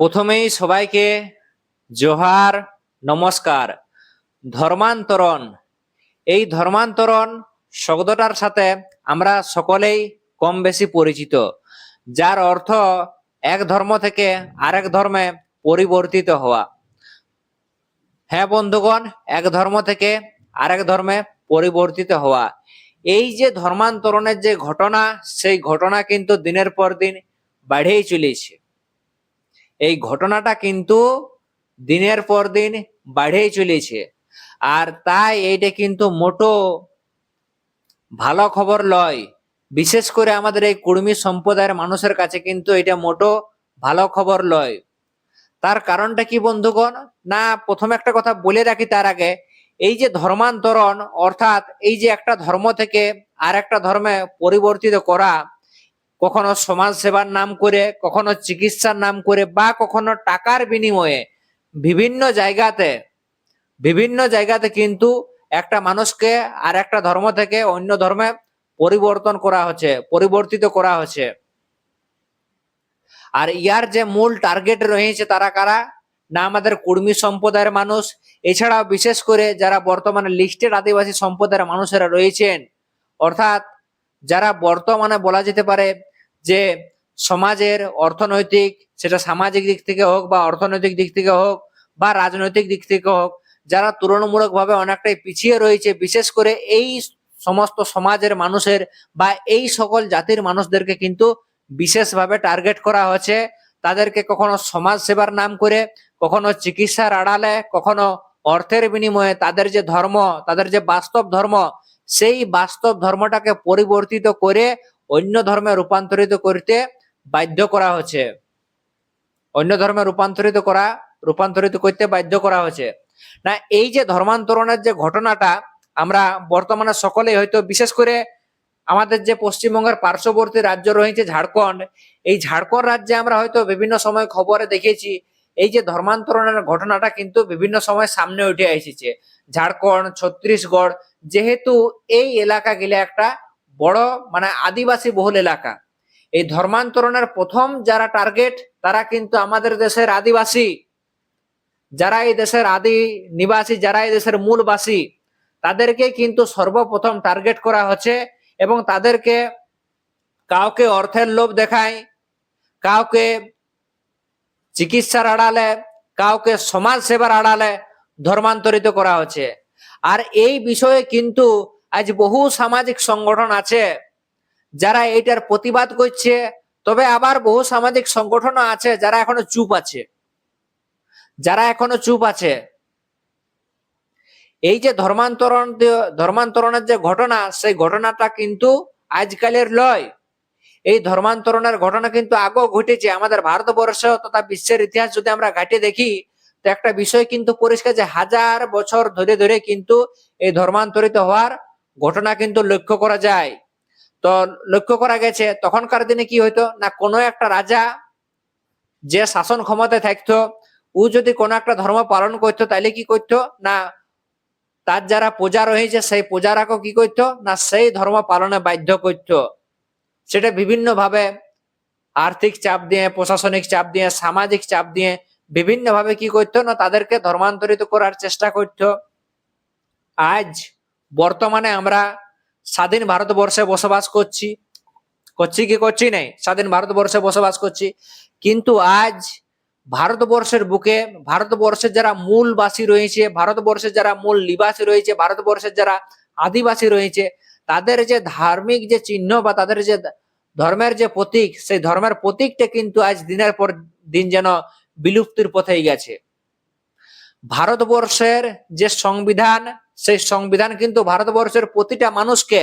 প্রথমেই সবাইকে জোহার, নমস্কার। ধর্মান্তরণ। এই ধর্মান্তরণ শব্দটার সাথে আমরা সকলেই কম বেশি পরিচিত, যার অর্থ এক ধর্ম থেকে আরেক ধর্মে পরিবর্তিত হওয়া। হ্যাঁ বন্ধুগণ, এক ধর্ম থেকে আরেক ধর্মে পরিবর্তিত হওয়া। এই যে ধর্মান্তরণের যে ঘটনা, সেই ঘটনা কিন্তু দিনের পর দিন বাড়েই চলেছে। এই ঘটনাটা কিন্তু দিনের পর দিন বাড়েই চলেছে। আর তাই এইটা কিন্তু মোটো ভালো খবর লয়। বিশেষ করে আমাদের এই কুর্মী সম্প্রদায়ের মানুষের কাছে কিন্তু এটা মোটো ভালো খবর লয়। তার কারণটা কি বন্ধুগণ? না, প্রথমে একটা কথা বলে রাখি তার আগে। এই যে ধর্মান্তরণ, অর্থাৎ এই যে একটা ধর্ম থেকে আর একটা ধর্মে পরিবর্তিত করা কখনো সমাজ সেবার নাম করে, কখনো চিকিৎসার নাম করে বা কখনো টাকার বিনিময়ে বিভিন্ন জায়গাতে বিভিন্ন জায়গাতে কিন্তু একটা মানুষকে আর একটা ধর্ম থেকে অন্য ধর্মে পরিবর্তন করা হচ্ছে, পরিবর্তিত করা হচ্ছে। আর ইয়ার যে মূল টার্গেট রয়েছে তারা কারা? না আমাদের কুর্মী সম্প্রদায়ের মানুষ। এছাড়াও বিশেষ করে যারা বর্তমানে লিস্টেড আদিবাসী সম্প্রদায়ের মানুষেরা রয়েছেন, অর্থাৎ যারা বর্তমানে বলা যেতে পারে যে সমাজের অর্থনৈতিক, সেটা সামাজিক দিক থেকে হোক বা অর্থনৈতিক দিক থেকে হোক বা রাজনৈতিক দিক থেকে হোক, যারা তুলনামূলকভাবে অনেকটাই পিছিয়ে রয়েছে, বিশেষ করে এই সমস্ত সমাজের মানুষের বা এই সকল জাতির মানুষদেরকে কিন্তু বিশেষভাবে টার্গেট করা হচ্ছে তাদেরকে কখনো সমাজ সেবার নাম করে, কখনো চিকিৎসার আড়ালে, কখনো অর্থের বিনিময়ে তাদের যে ধর্ম, তাদের যে বাস্তব ধর্ম, সেই বাস্তব ধর্মটাকে পরিবর্তিত করে অন্য ধর্মে রূপান্তরিত করতে বাধ্য করা হচ্ছে। অন্য ধর্মে রূপান্তরিত করা, রূপান্তরিত করতে বাধ্য করা হচ্ছে। না, এই যে ধর্মান্তরণের যে ঘটনাটা, আমরা বর্তমানে সকলেই হয়তো, বিশেষ করে আমাদের যে পশ্চিমবঙ্গের পার্শ্ববর্তী রাজ্য রয়েছে ঝাড়খণ্ড, এই ঝাড়খণ্ড রাজ্যে আমরা হয়তো বিভিন্ন সময় খবরে দেখেছি, এই যে ধর্মান্তরণের ঘটনাটা কিন্তু বিভিন্ন সময় সামনে উঠে এসেছে। ঝাড়খণ্ড, ছত্তিশগড়, যেহেতু এই এলাকা গেলে একটা বড় মানে আদিবাসী বহুল এলাকা। এই ধর্মান্তরণের প্রথম যারা টার্গেট তারা কিন্তু আমাদের দেশের আদিবাসী। যারা এই দেশের আদি নিবাসী, যারা এই দেশের মূলবাসী, তাদেরকে কিন্তু সর্বপ্রথম টার্গেট করা হচ্ছে এবং তাদেরকে কাউকে অর্থের লোভ দেখায়, কাউকে চিকিৎসার আড়ালে, কাউকে সমাজ সেবার আড়ালে ধর্মান্তরিত করা হচ্ছে। আর এই বিষয়ে কিন্তু আজ বহু সামাজিক সংগঠন আছে যারা এইটার প্রতিবাদ করছে, তবে আবার বহু সামাজিক সংগঠনও আছে যারা এখনও চুপ আছে। যারা এখনও চুপ আছে। এই যে ধর্মান্তরণ ধর্মান্তরণের যে ঘটনা, সেই ঘটনাটা কিন্তু আজকালের লয়। এই ধর্মান্তরণের ঘটনা কিন্তু আগেও ঘটেছে। আমাদের ভারতবর্ষ তথা বিশ্বের ইতিহাস যদি আমরা ঘাটে দেখি, তো একটা বিষয় কিন্তু পরিষ্কার যে হাজার বছর ধরে ধরে কিন্তু এই ধর্মান্তরিত হওয়ার ঘটনা কিন্তু লক্ষ্য করা যায়। তো লক্ষ্য করা গেছে, তখনকার দিনে কি হইতো? না, কোনো একটা রাজা যে শাসন ক্ষমতায় থাকতো, ও যদি কোনো একটা ধর্ম পালন করতো, তাইলে কি করতো? না, তার যারা পূজা রয়েছে, সেই পূজারাকে কি করতো? না, সেই ধর্ম পালনে বাধ্য করতো। সেটা বিভিন্ন ভাবে আর্থিক চাপ দিয়ে, প্রশাসনিক চাপ দিয়ে, সামাজিক চাপ দিয়ে বিভিন্ন ভাবে কি করতো? না, তাদেরকে ধর্মান্তরিত করার চেষ্টা করতো। আজ বর্তমানে আমরা স্বাধীন ভারতবর্ষে বসবাস করছি। করছি কি করছি নাই? স্বাধীন ভারতবর্ষে বসবাস করছি। কিন্তু আজ ভারতবর্ষের বুকে, ভারতবর্ষের যারা মূলবাসী রয়েছে, ভারতবর্ষের যারা মূল নিবাসী রয়েছে, ভারতবর্ষের যারা আদিবাসী রয়েছে, তাদের যে ধার্মিক যে চিহ্ন বা তাদের যে ধর্মের যে প্রতীক, সেই ধর্মের প্রতীকটা কিন্তু আজ দিনের পর দিন যেন বিলুপ্তির পথে গেছে। ভারতবর্ষের যে সংবিধান সেই সংবিধান কিন্তু ভারতবর্ষের প্রতিটা মানুষকে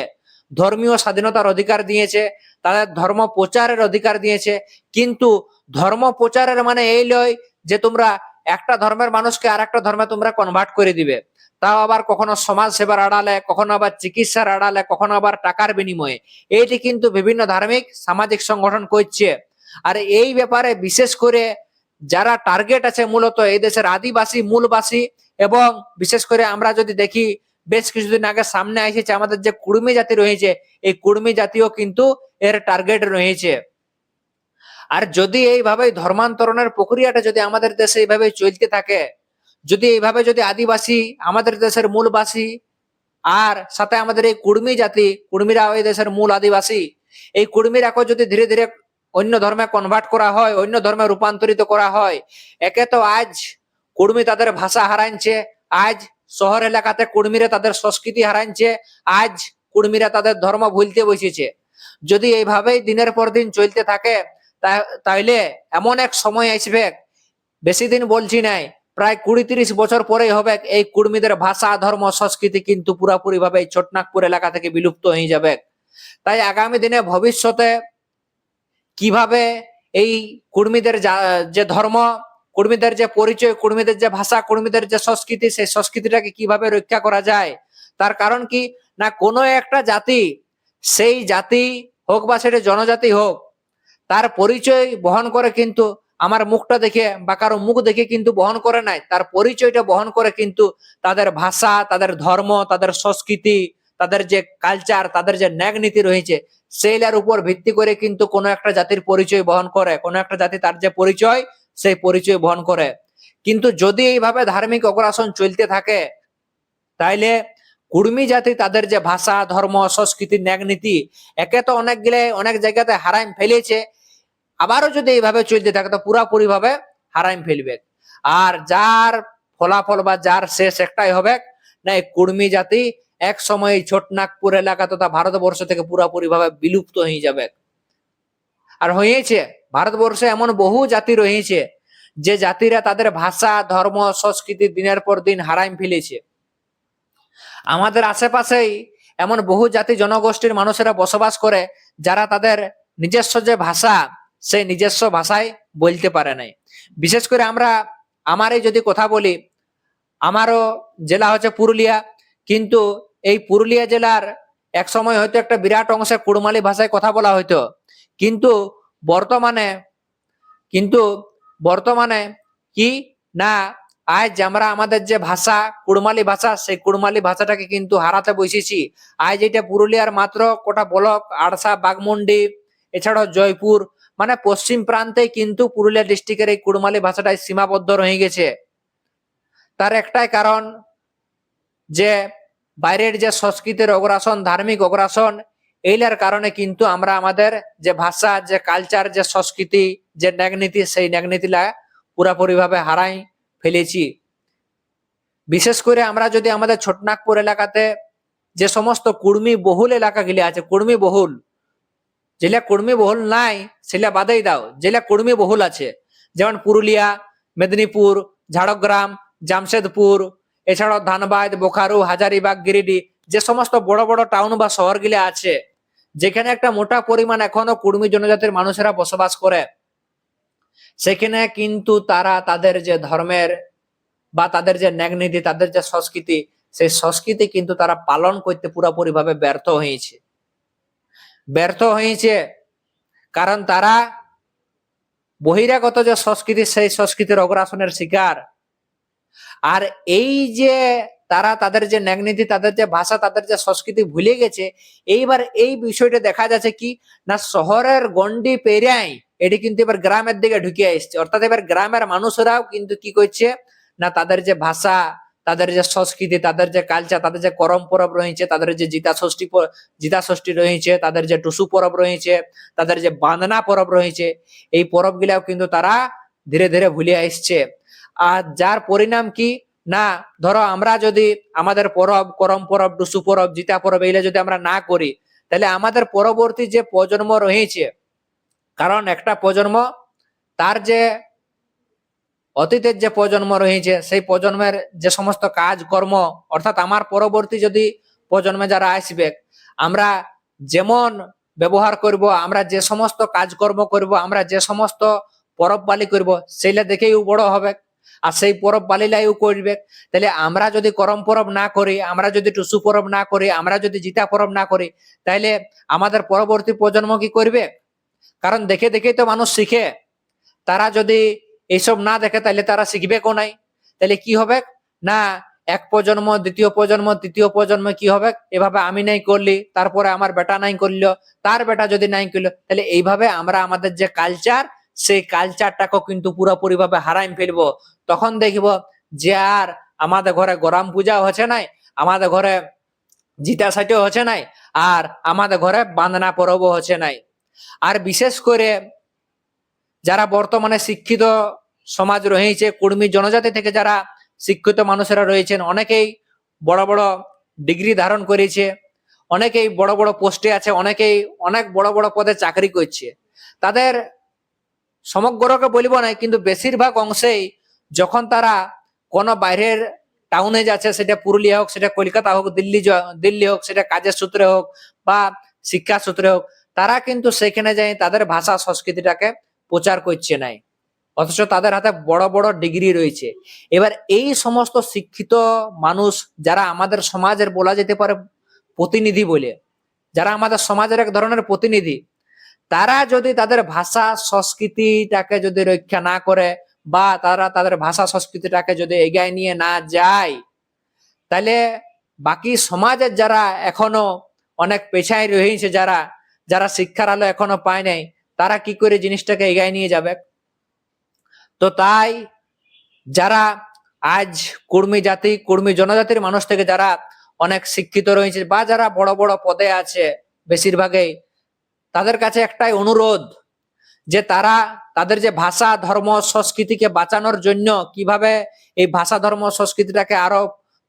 ধর্মীয় স্বাধীনতার অধিকার দিয়েছে, তাদের ধর্ম প্রচারের অধিকার দিয়েছে। কিন্তু ধর্ম প্রচারের মানে এই লয় যে তোমরা একটা ধর্মের মানুষকে আর একটা ধর্মে তোমরা কনভার্ট করে দিবে। তাও আবার কখনো সমাজ সেবার আড়ালে, কখনো আবার চিকিৎসার আড়ালে, কখনো আবার টাকার বিনিময়ে। এইটি কিন্তু বিভিন্ন ধার্মিক, সামাজিক সংগঠন করছে। আর এই ব্যাপারে বিশেষ করে যারা টার্গেট আছে মূলত এই দেশের আদিবাসী, মূলবাসী এবং বিশেষ করে আমরা যদি দেখি, বেশ কিছুদিন আগে সামনে এসেছে আমাদের যে কুর্মী জাতি রয়েছে, এই কুর্মী জাতিও কিন্তু এর টার্গেট রয়েছে। আর যদি এইভাবে ধর্মান্তরণের প্রক্রিয়াটা যদি আমাদের দেশে এইভাবে চলতে থাকে, যদি এইভাবে যদি আদিবাসী, আমাদের দেশের মূলবাসী আর সাথে আমাদের এই কুর্মী জাতি কুর্মীরা ওই দেশের মূল আদিবাসী, এই কুর্মীরাকে যদি ধীরে ধীরে অন্য ধর্মে কনভার্ট করা হয়, অন্য ধর্মে রূপান্তরিত করা হয়। একে তো আজ কুর্মী তাদের ভাষা হারাইছে আজ শহর এলাকাতে কুর্মীরা তাদের সংস্কৃতি হারাইছে আজ কুর্মীরা তাদের ধর্ম ভুলতে বসেছে। যদি এইভাবেই দিনের পর দিন চলতে থাকে তাইলে এমন এক সময় আসবে, বেশি দিন বলছি নাই, প্রায় কুড়ি তিরিশ বছর পরেই হবে এই কুর্মীদের ভাষা, ধর্ম, সংস্কৃতি কিন্তু পুরাপুরি ভাবে এই ছোটনাগপুর এলাকা থেকে বিলুপ্ত হয়ে যাবে। তাই আগামী দিনে ভবিষ্যতে কীভাবে এই কুর্মীদের যা- ধর্ম, কুর্মীদের যে পরিচয়, কুর্মীদের যে ভাষা, কুর্মীদের যে সংস্কৃতি, সেই সংস্কৃতিটাকে কীভাবে রক্ষা করা যায়? তার কারণ কি? না, কোনো একটা জাতি, সেই জাতি হোক বা সেটা জনজাতি হোক, তার পরিচয় বহন করে কিন্তু আমার মুখটা দেখে বা কারও মুখ দেখে কিন্তু বহন করে নাই। তার পরিচয়টা বহন করে কিন্তু তাদের ভাষা, তাদের ধর্ম, তাদের সংস্কৃতি তাদের যে কালচার তাদের যে ন্যাগ নীতি রয়েছে, সেইলার উপর ভিত্তি করে কিন্তু কোনো একটা জাতির পরিচয় বহন করে, কোনো একটা জাতি তার যে পরিচয়, সেই পরিচয় বহন করে। কিন্তু যদি এইভাবে ধার্মিক অগ্রাসন চলতে থাকে, তাইলে কুর্মী জাতি তাদের যে ভাষা, ধর্ম, সংস্কৃতি ন্যাগ নীতি একে তো অনেক গেলে অনেক জায়গাতে হারাইম ফেলেছে। আবারও যদি এইভাবে চলতে থাকে, তো পুরাপুরি ভাবে হারাইম ফেলবে। আর যার ফলাফল বা যার শেষ একটাই হবে, না কুর্মী জাতি এক সময় ছোটনাগপুর এলাকা তথা ভারতবর্ষ থেকে পুরাপুরি ভাবে বিলুপ্ত হয়ে যাবে। আর হয়েছে, ভারতবর্ষে এমন বহু জাতি রয়েছে যে জাতিরা তাদের ভাষা, ধর্ম, সংস্কৃতি দিনের পর দিন হারাইম ফেলেছে। আমাদের আশেপাশেই এমন বহু জাতি জনগোষ্ঠীর মানুষেরা বসবাস করে যারা তাদের নিজস্ব যে ভাষা, সেই নিজস্ব ভাষায় বলতে পারে নাই। বিশেষ করে আমরা আমারই যদি কথা বলি, আমারও জেলা হচ্ছে পুরুলিয়া, কিন্তু এই পুরুলিয়া জেলার এক সময় হয়তো একটা বিরাট অংশে কুড়মালি ভাষায় কথা বলা হইতো। কিন্তু বর্তমানে কিন্তু বর্তমানে কি না, আজ আমরা আমাদের যে ভাষা, কুড়মালি ভাষা, সেই কুড়মালি ভাষাটাকে কিন্তু হারাতে বসেছি। আজ এটা পুরুলিয়ার মাত্র কোটা ব্লক, আড়সা বাগমুন্ডি এছাড়াও জয়পুর মানে পশ্চিম প্রান্তে কিন্তু পুরুলিয়া ডিস্ট্রিক্টের এই কুড়মালি ভাষাটাই সীমাবদ্ধ রয়ে গেছে। তার একটাই কারণ যে বাইরের যে সংস্কৃতির অগ্রাসন, ধার্মিক অগ্রাসন, এইলার কারণে কিন্তু আমরা আমাদের যে ভাষা, যে কালচার যে সংস্কৃতি, যে ন্যাগনীতি সেই ন্যাগনীতিলা পুরাপুরি ভাবে হারাই ফেলেছি। বিশেষ করে আমরা যদি আমাদের ছোটনাগপুর এলাকাতে যে সমস্ত কুর্মী বহুল এলাকাগুলি আছে, কুর্মী বহুল যেগুলা কুর্মী বহুল নাই সেগুলা বাদেই দাও যেগুলা কুর্মী বহুল আছে, যেমন পুরুলিয়া, মেদিনীপুর, ঝাড়গ্রাম, জামশেদপুর এছাড়াও ধানবাদ, বোকারো, হাজারিবাগ, গিরিডি যে সমস্ত বড় বড় টাউন বা শহরগুলি আছে, যেখানে একটা মোটা পরিমাণ এখনও কুর্মী জনজাতির মানুষেরা বসবাস করে, সেখানে কিন্তু তারা তাদের যে ধর্মের বা তাদের যে ন্যাগনীতি তাদের যে সংস্কৃতি, সেই সংস্কৃতি কিন্তু তারা পালন করতে পুরোপুরি ভাবে ব্যর্থ হয়েছে। ব্যর্থ হয়েছে কারণ তারা বহিরাগত যে সংস্কৃতি, সেই সংস্কৃতির অগ্রাসনের শিকার। আর এই যে তারা তাদের যে ন্যাগনীতি তাদের যে ভাষা তাদের যে সংস্কৃতি ভুলে গেছে এইবার এই বিষয়টা দেখা যাচ্ছে কি না শহরের গন্ডি পেরিয়াই এটি কিন্তু এবার গ্রামের দিকে ঢুকে এসছে অর্থাৎ এবার গ্রামের মানুষরাও কিন্তু কি করছে না তাদের যে ভাষা তাদের যে সংস্কৃতি তাদের যে কালচার তাদের যে করম পরব রয়েছে তাদের যে জিতা ষষ্ঠী জিতা ষষ্ঠী রয়েছে তাদের যে টুসু পরব রয়েছে তাদের যে বান্দনা পরব রয়েছে এই পরব গুলাও কিন্তু তারা ধীরে ধীরে ভুলে আসছে আর যার পরিণাম কি? না, ধরো আমরা যদি আমাদের পরব, করম পরব টুসু পরব, জিতা পরব, এইগুলা যদি আমরা না করি, তাহলে আমাদের পরবর্তী যে প্রজন্ম রয়েছে, কারণ একটা প্রজন্ম, তার যে অতীতের যে প্রজন্ম রয়েছে, সেই প্রজন্মের যে সমস্ত কাজ কর্ম অর্থাৎ আমার পরবর্তী যদি প্রজন্মে যারা আসবে, আমরা যেমন ব্যবহার করব, আমরা যে সমস্ত কাজকর্ম করব, আমরা যে সমস্ত পরব পালি করব সেইটা দেখেই বড় হবে। আর সেই পরব পালিলাই ও করবে। তাহলে আমরা যদি করম পরব না করি, আমরা যদি টুসু পরব না করি, আমরা যদি জিতা পরব না করি তাহলে আমাদের পরবর্তী প্রজন্ম কি করবে? কারণ দেখে দেখেই তো মানুষ শিখে। তারা যদি এইসব না দেখে তাহলে তারা শিখবে কো নাই? তাহলে কি হবে? না, এক প্রজন্ম, দ্বিতীয় প্রজন্ম, তৃতীয় প্রজন্ম কি হবে? এভাবে আমি নাই করলি, তারপরে আমার বেটা নাই করল, তার বেটা যদি নাই করল তাহলে এইভাবে আমরা আমাদের যে কালচার সেই কালচারটাকে কিন্তু পুরোপুরি ভাবে হারাই ফেলব। তখন দেখব যে আর আমাদের ঘরে গরম পূজা হচ্ছে নাই, আমাদের ঘরে জিতা সাইটেও হচ্ছে নাই, আর আমাদের ঘরে বান্দনা পরব হচ্ছে নাই। আর বিশেষ করে যারা বর্তমানে শিক্ষিত সমাজ রয়েছে, কুর্মী জনজাতি থেকে যারা শিক্ষিত মানুষেরা রয়েছেন, অনেকেই বড় বড় ডিগ্রি ধারণ করেছে, অনেকেই বড় বড় পোস্টে আছে, অনেকেই অনেক বড় বড় পদে চাকরি করছে। তাদের সমগ্রকে বলিব না কিন্তু বেশিরভাগ অংশেই যখন তারা কোনো বাইরের টাউনে যাচ্ছে, সেটা পুরুলিয়া হোক, সেটা কলকাতা হোক, দিল্লি দিল্লি হোক, সেটা কাজের সূত্রে হোক বা শিক্ষা সূত্রে হোক, তারা কিন্তু সেখানে যাই তাদের ভাষা সংস্কৃতিটাকে প্রচার করছে নাই। অথচ তাদের হাতে বড় বড় ডিগ্রি রয়েছে। এবার এই সমস্ত শিক্ষিত মানুষ যারা আমাদের সমাজের বলা যেতে পারে প্রতিনিধি বলে, যারা আমাদের সমাজের এক ধরনের প্রতিনিধি তারা যদি তাদের ভাষা সংস্কৃতিটাকে যদি রক্ষা না করে বা তারা তাদের ভাষা সংস্কৃতিটাকে যদি এগিয়ে নিয়ে না যায়, তাহলে বাকি সমাজের যারা এখনও অনেক পেছায় রয়েছে যারা যারা শিক্ষার আলো এখনও পায় নাই, তারা কি করে জিনিসটাকে এগিয়ে নিয়ে যাবে? তো তাই যারা আজ কুর্মী জাতি, কুর্মী জনজাতির মানুষ থেকে যারা অনেক শিক্ষিত রয়েছে বা যারা বড় বড় পদে আছে, বেশিরভাগই তাদের কাছে একটাই অনুরোধ যে তারা তাদের যে ভাষা, ধর্ম, সংস্কৃতিকে বাঁচানোর জন্য কীভাবে এই ভাষা, ধর্ম, সংস্কৃতিটাকে আরও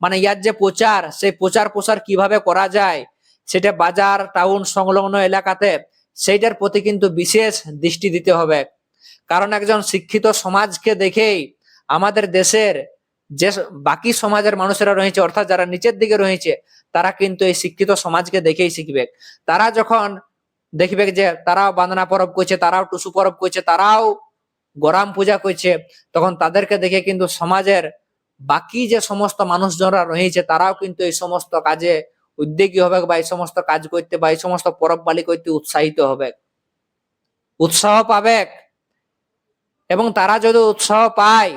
মানে ইয়ার যে প্রচার, সেই প্রচার প্রসার কীভাবে করা যায়, সেটা বাজার, টাউন, সংলগ্ন এলাকাতে, সেইটার প্রতি কিন্তু বিশেষ দৃষ্টি দিতে হবে। কারণ একজন শিক্ষিত সমাজকে দেখেই আমাদের দেশের যে বাকি সমাজের মানুষেরা রয়েছে, অর্থাৎ যারা নিচের দিকে রয়েছে, তারা কিন্তু এই শিক্ষিত সমাজকে দেখেই শিখবে। তারা যখন দেখবে যে তারাও বান্দনা পরব করছে তারাও টুসু পরব করছে তারাও গরাম পূজা করছে তখন তাদেরকে দেখে কিন্তু সমাজের বাকি যে সমস্ত মানুষজনরা রয়েছে তারাও কিন্তু এই সমস্ত কাজে উদ্যোগী হবে বা এই সমস্ত কাজ করতে বা এই সমস্ত পরব বালি করতে উৎসাহিত হবে উৎসাহ পাবে এবং তারা যদি উৎসাহ পায়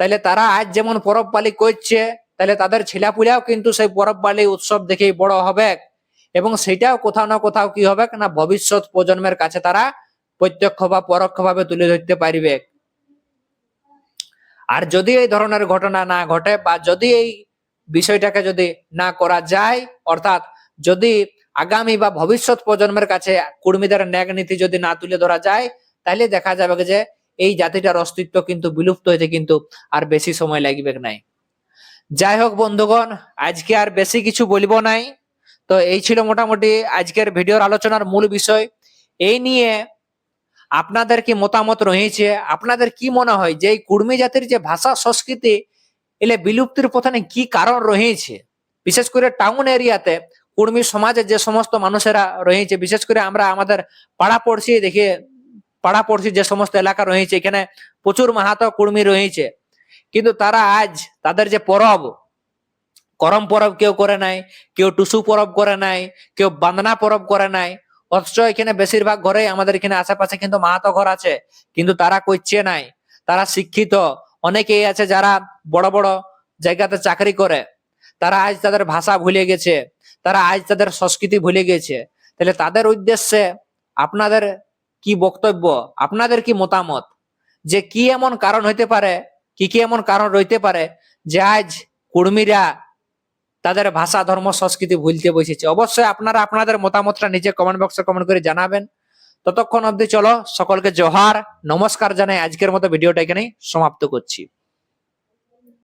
তাহলে তারা আজ যেমন পরব পালি করছে তাহলে তাদের ছেলেপুলেও কিন্তু সেই পরব পালি উৎসব দেখেই বড় হবে এবং সেটাও কোথাও না কোথাও কি হবে না ভবিষ্যৎ প্রজন্মের কাছে তারা প্রত্যক্ষ বা পরোক্ষ ভাবে তুলে ধরতে পারবে। আর যদি এই ধরনের ঘটনা না ঘটে বা যদি এই বিষয়টাকে যদি না করা যায়, অর্থাৎ যদি আগামী বা ভবিষ্যৎ প্রজন্মের কাছে কুর্মীদের ন্যাগ নীতি যদি না তুলে ধরা যায়, তাহলে দেখা যাবে যে এই জাতিটার অস্তিত্ব কিন্তু বিলুপ্ত হইতে কিন্তু আর বেশি সময় লাগবে নাই। যাই হোক বন্ধুগণ, আজকে আর বেশি কিছু বলব নাই। তো এই ছিল মোটামুটি আজকের ভিডিওর আলোচনার মূল বিষয়। এই নিয়ে আপনাদের কি মতামত রয়েছে? আপনাদের কি মনে হয় যে এই কুর্মী জাতির যে ভাষা, সংস্কৃতি, এলে বিলুপ্তির পথনে কি কারণ রয়েছে? বিশেষ করে টাউন এরিয়াতে কুর্মী সমাজের যে সমস্ত মানুষেরা রয়েছে, বিশেষ করে আমরা আমাদের পাড়া পড়শি দেখে পাড়া পড়শি যে সমস্ত এলাকা রয়েছে, এখানে প্রচুর মাহাতো কুর্মী রয়েছে। কিন্তু তারা আজ তাদের যে পরব করম পরব কেউ করে নাই, কেউ টুসু পরব করে নাই, কেউ বান্দনা পরব করে নাই। অথচ এখানে বেশিরভাগ ঘরে আমাদের এখানে আশেপাশে কিন্তু মাহাতো ঘর আছে, কিন্তু তারা করছে নাই। তারা শিক্ষিত। অনেকেই আছে যারা বড় বড় জায়গাতে চাকরি করে। তারা আজ তাদের ভাষা ভুলে গেছে, তারা আজ তাদের সংস্কৃতি ভুলে গেছে। তাহলে তাদের উদ্দেশ্যে আপনাদের কি বক্তব্য, আপনাদের কি মতামত? যে কি এমন কারণ হইতে পারে, কি কি এমন কারণ রইতে পারে যে আজ কুর্মীরা তাদের ভাষা, ধর্ম, সংস্কৃতি ভুলতে বসেছে। অবশ্যই আপনারা আপনাদের মতামতটা নিজে কমেন্ট বক্সে কমেন্ট করে জানাবেন। ততক্ষণ অবধি চলো, সকলকে জোহার। নমস্কার জানাই। আজকের মতো ভিডিওটা এখানেই সমাপ্ত করছি।